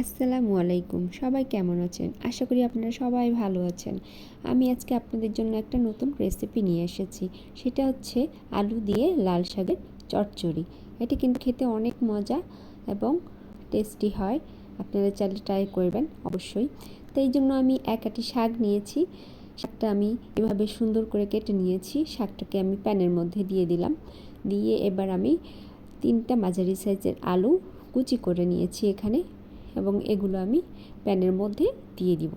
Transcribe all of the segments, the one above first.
আসসালামু আলাইকুম। সবাই কেমন আছেন? আশা করি আপনারা সবাই ভালো আছেন। আমি আজকে আপনাদের জন্য একটা নতুন রেসিপি নিয়ে এসেছি। সেটা হচ্ছে আলু দিয়ে লাল শাকের চচ্চড়ি। এটি কিন্তু খেতে অনেক মজা এবং টেস্টি হয়। আপনারা চাইলে ট্রাই করবেন, অবশ্যই। তো এই জন্য আমি এক আটি শাক নিয়েছি। শাকটা আমি এভাবে সুন্দর করে কেটে নিয়েছি। শাকটাকে আমি প্যানের মধ্যে দিয়ে দিলাম। দিয়ে এবার আমি তিনটা মাঝারি সাইজের আলু কুচি করে নিয়েছি এখানে। এবং এগুলো আমি প্যানের মধ্যে দিয়ে দিব।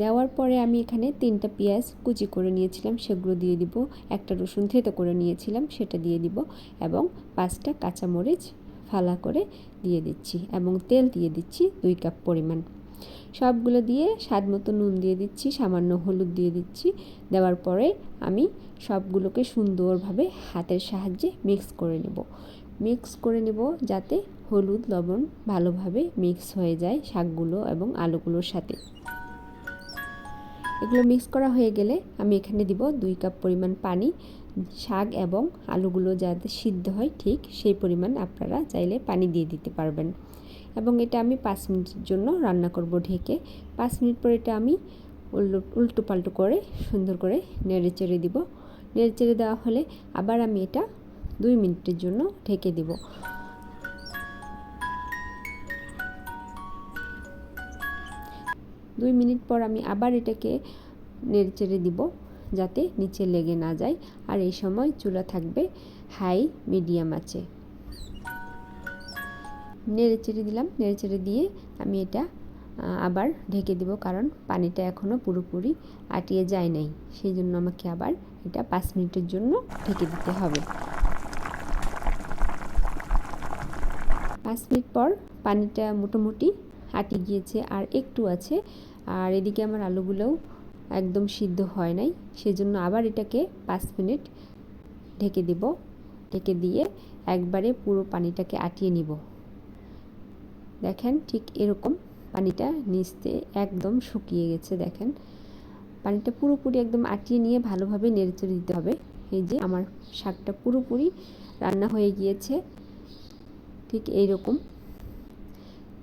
দেওয়ার পরে আমি এখানে তিনটা পেঁয়াজ কুচি করে নিয়েছিলাম, সেগুলো দিয়ে দিব। একটা রসুন থেতো করে নিয়েছিলাম, সেটা দিয়ে দিব এবং পাঁচটা কাঁচামরিচ ফালা করে দিয়ে দিচ্ছি এবং তেল দিয়ে দিচ্ছি দুই কাপ পরিমাণ। সবগুলো দিয়ে স্বাদ মতো নুন দিয়ে দিচ্ছি, সামান্য হলুদ দিয়ে দিচ্ছি। দেওয়ার পরে আমি সবগুলোকে সুন্দরভাবে হাতের সাহায্যে মিক্স করে নেব। মিক্স করে নেব যাতে হলুদ, লবণ ভালোভাবে মিক্স হয়ে যায় শাকগুলো এবং আলুগুলোর সাথে। এগুলো মিক্স করা হয়ে গেলে আমি এখানে দিব দুই কাপ পরিমাণ পানি, শাক এবং আলুগুলো যাতে সিদ্ধ হয় ঠিক সেই পরিমাণ আপনারা চাইলে পানি দিয়ে দিতে পারবেন। এবং এটা আমি পাঁচ মিনিটের জন্য রান্না করব ঢেকে। পাঁচ মিনিট পর এটা আমি উল্টো পাল্টো করে সুন্দর করে নেড়ে চেড়ে দিব। নেড়ে চেড়ে দেওয়া হলে আবার আমি এটা দুই মিনিটের জন্য ঢেকে দিব। দুই মিনিট পর আমি আবার এটাকে নেড়ে চেড়ে দিব যাতে নিচে লেগে না যায়। আর এই সময় চুলা থাকবে হাই, মিডিয়াম আছে। নেড়ে চেড়ে দিলাম। নেড়ে চেড়ে দিয়ে আমি এটা আবার ঢেকে দিব কারণ পানিটা এখনও পুরোপুরি আটিয়ে যায় নাই। সেই জন্য আমাকে আবার এটা পাঁচ মিনিটের জন্য ঢেকে দিতে হবে। পাঁচ মিনিট পর পানিটা মোটামুটি আটি গিয়েছে আর একটু আছে। আর এদিকে আমার আলুগুলোও একদম সিদ্ধ হয় নাই। সেজন্য আবার এটাকে পাঁচ মিনিট ঢেকে দিব। ঢেকে দিয়ে একবারে পুরো পানিটাকে আটিয়ে নিব। দেখেন ঠিক এরকম পানিটা নিচতে একদম শুকিয়ে গেছে, দেখেন। পানিটা পুরোপুরি একদম আটিয়ে নিয়ে ভালোভাবে নেড়েচড়ে দিতে হবে। এই যে আমার শাকটা পুরোপুরি রান্না হয়ে গিয়েছে। ঠিক এইরকম।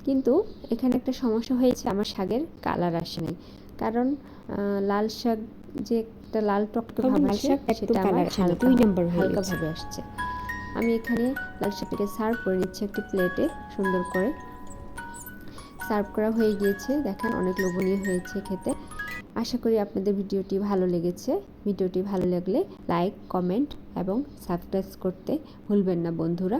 কিন্তু এখানে একটা সমস্যা হয়েছে আমার শাকের কালার আসে নাই। কারণ লাল শাক যে একটা লাল টকটকে ভাব আসে সেটা আমার হালকা দুই নম্বর হালকাভাবে আসছে। আমি এখানে লাল শাকটাকে সার্ভ করে নিচ্ছি একটি প্লেটে সুন্দর করে। সার্ভ করা হয়ে গিয়েছে দেখেন অনেক লোভনীয় হয়েছে খেতে। আশা করি আপনাদের ভিডিওটি ভালো লেগেছে। ভিডিওটি ভালো লাগলে লাইক কমেন্ট এবং সাবস্ক্রাইব করতে ভুলবেন না বন্ধুরা।